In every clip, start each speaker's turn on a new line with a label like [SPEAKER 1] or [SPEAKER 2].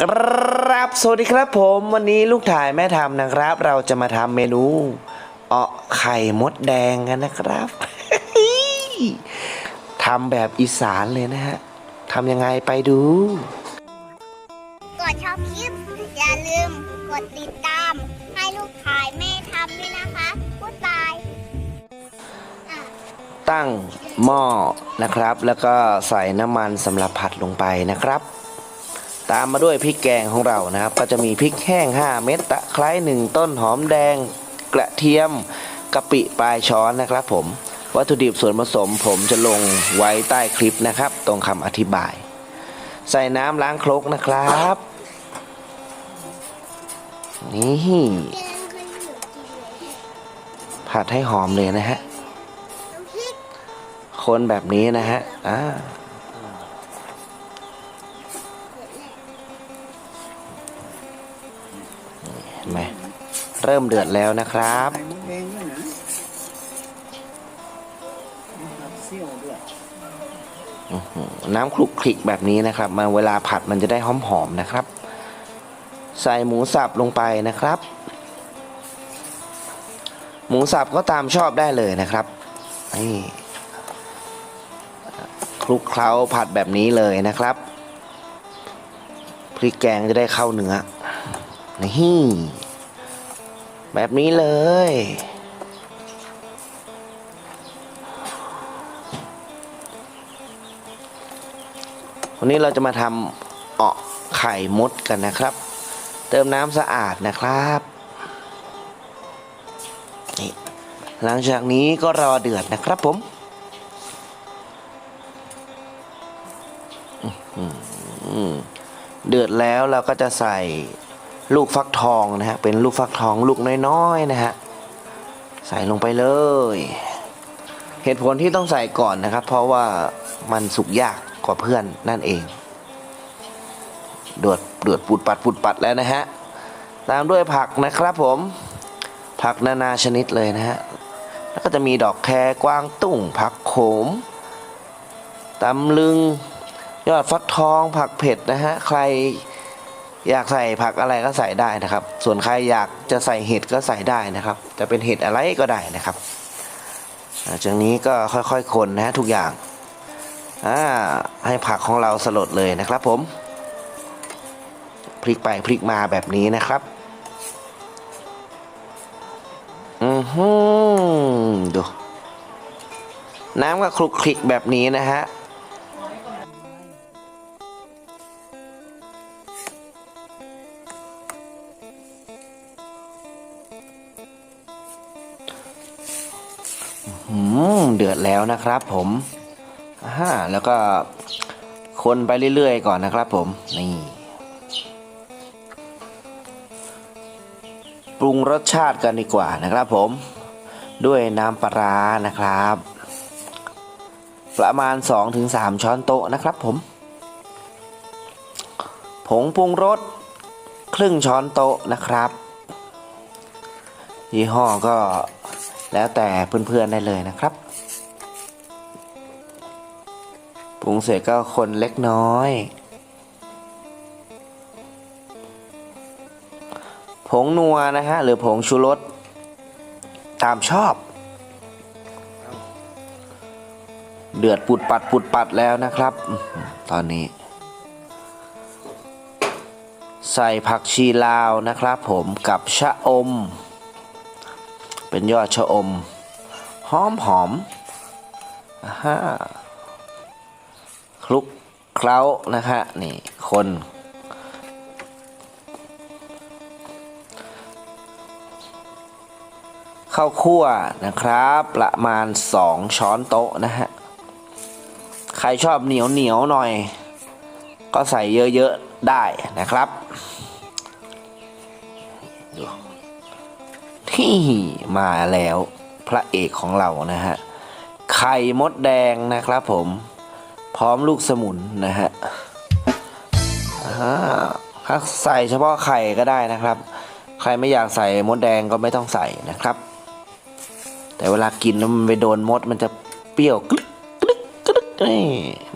[SPEAKER 1] ครับสวัสดีครับผมวันนี้ลูกถ่ายแม่ทำนะครับ เราจะมาทำเมนูเอาะไข่มดแดงกันนะครับทำแบบอีสานเลยนะฮะทำยังไงไปดู
[SPEAKER 2] ก่อนชอบคลิป อย่าลืมกดติดตาม ให้ลูกขายแม่ทำด้วยนะคะพูดบายอะ
[SPEAKER 1] ตั้งหม้อนะครับ แล้วก็ใส่น้ำมันสำหรับผัดลงไปนะครับ ตามมาด้วยพริกแกงของเรานะครับ ก็จะมีพริกแห้ง 5 เม็ดตะไคร้1ต้นหอมแดง กระเทียมกะปิปลายช้อนนะครับ ผมวัตถุดิบส่วนผสมผมจะลงไว้ใต้คลิปนะครับ ตรงคำอธิบาย ใส่น้ำล้างครกนะครับนี่ผัดให้หอมเลยนะฮะคนแบบนี้นะฮะอ่า ไหมเริ่มเดือดแล้วนะครับ
[SPEAKER 3] ไข่มดแดงด้วยนะมีครับเซี่ยวด้วย
[SPEAKER 1] น้ำคลุกคลิกแบบนี้นะครับ มาเวลาผัดมันจะได้หอมๆนะครับ ใส่หมูสับลงไปนะครับ หมูสับก็ตามชอบได้เลยนะครับนี่คลุกเคล้าผัดแบบนี้เลยนะครับพริกแกงจะได้เข้าเนื้อนี่ แบบนี้เลย วันนี้เราจะมาทำเออกไข่มดกันนะครับ เติมน้ำสะอาดนะครับนี่หลังจากนี้ก็รอเดือดนะครับผมเดือดแล้วเราก็จะใส่ ลูกฟักทองนะฮะเป็นลูกฟักทองลูกน้อยๆนะฮะใส่ลงไปเลย เหตุผลที่ต้องใส่ก่อนนะครับ เพราะว่ามันสุกยากกว่าเพื่อนนั่นเองเดือดเดือดปุดปัดปุดปัดแล้วนะฮะตามด้วยผักนะครับผมผักนานาชนิดเลยนะฮะแล้วก็จะมีดอกแครกวางตุ้งผักโขมตำลึงยอดฟักทองผักเผ็ดนะฮะใคร อยากใส่ผักอะไรก็ใส่ได้นะครับ ส่วนใครอยากจะใส่เห็ดก็ใส่ได้นะครับ จะเป็นเห็ดอะไรก็ได้นะครับจากนี้ก็ค่อยๆคนนะฮะทุกอย่างาให้ผักของเราสลดเลยนะครับผม พลิกไปพลิกมาแบบนี้นะครับอือหือดูน้ำก็คลุกคลิกแบบนี้นะฮะ อืมเดือดแล้วนะครับผมอ่าแล้วก็คนไปเรื่อยๆ ก่อนนะครับผม นี่ปรุงรสชาติกันดีกว่านะครับผม ด้วยน้ำปลาร้านะครับ ประมาณ 2-3 ช้อนโต๊ะนะครับผม ผงปรุงรสครึ่งช้อนโต๊ะนะครับ ยี่ห้อก็ แล้วแต่เพื่อนๆได้เลยนะครับปรุงเสร็จก็คนเล็กน้อย ผงนัวนะฮะหรือผงชูรสตามชอบ เดือดปุดปัดปุดปัดแล้วนะครับ ตอนนี้ ใส่ผักชีลาวนะครับผมกับชะอม เป็นยอดชะอม หอมหอมอ่าฮะคลุกเคล้านะฮะนี่คนข้าวคั่วนะครับ ประมาณ 2 ช้อนโต๊ะนะฮะ ใครชอบเหนียวเหนียวหน่อย ก็ใส่เยอะ ๆ ได้นะครับดู ที่มาแล้วพระเอกของเรานะฮะ ไข่มดแดงนะครับผม พร้อมลูกสมุนนะฮะถ้าใส่เฉพาะไข่ก็ได้นะครับ ใครไม่อยากใส่มดแดงก็ไม่ต้องใส่นะครับ แต่เวลากินแล้วมันไปโดนมดมันจะเปรี้ยวกรึ๊กกรึ๊กกรึ๊กนี่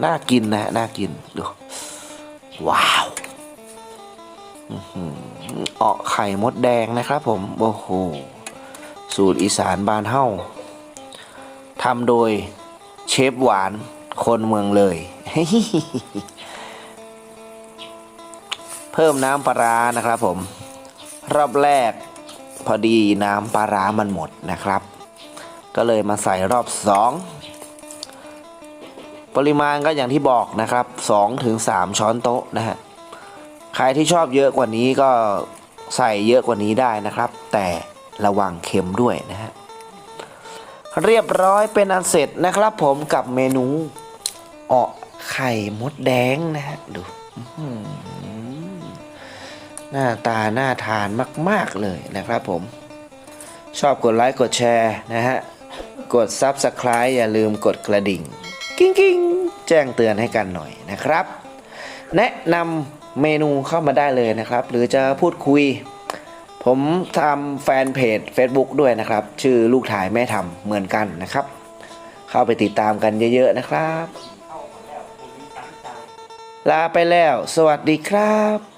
[SPEAKER 1] น่ากินนะฮะน่ากินดูว้าว เออไข่มดแดงนะครับผม โอ้โห สูตรอีสานบานเฮ้าทำโดยเชฟหวานคนเมืองเลย เพิ่มน้ำปลาร้านะครับผม รอบแรกพอดีน้ำปลาร้ามันหมดนะครับ ก็เลยมาใส่รอบสองปริมาณก็อย่างที่บอกนะครับ2ถึง3ช้อนโต๊ะนะฮะ ใครที่ชอบเยอะกว่านี้ก็ใส่เยอะกว่านี้ได้นะครับ แต่ระวังเค็มด้วยนะฮะเรียบร้อยเป็นอันเสร็จนะครับ ผมกับเมนูเออไข่มดแดงนะฮะดูอื้อหือหน้าตาน่าทานมาก ๆ เลยนะครับผม ชอบกดไลค์กดแชร์นะฮะ กด Subscribe อย่าลืมกดกระดิ่ง กิ้งกิ้งแจ้งเตือนให้กันหน่อยนะครับ แนะนำ เมนูเข้ามาได้เลยนะครับ หรือจะพูดคุย ผมทำแฟนเพจ Facebook ด้วยนะครับ ชื่อลูกถ่ายแม่ทำเหมือนกันนะครับ เข้าไปติดตามกันเยอะๆนะครับ ลาไปแล้ว สวัสดีครับ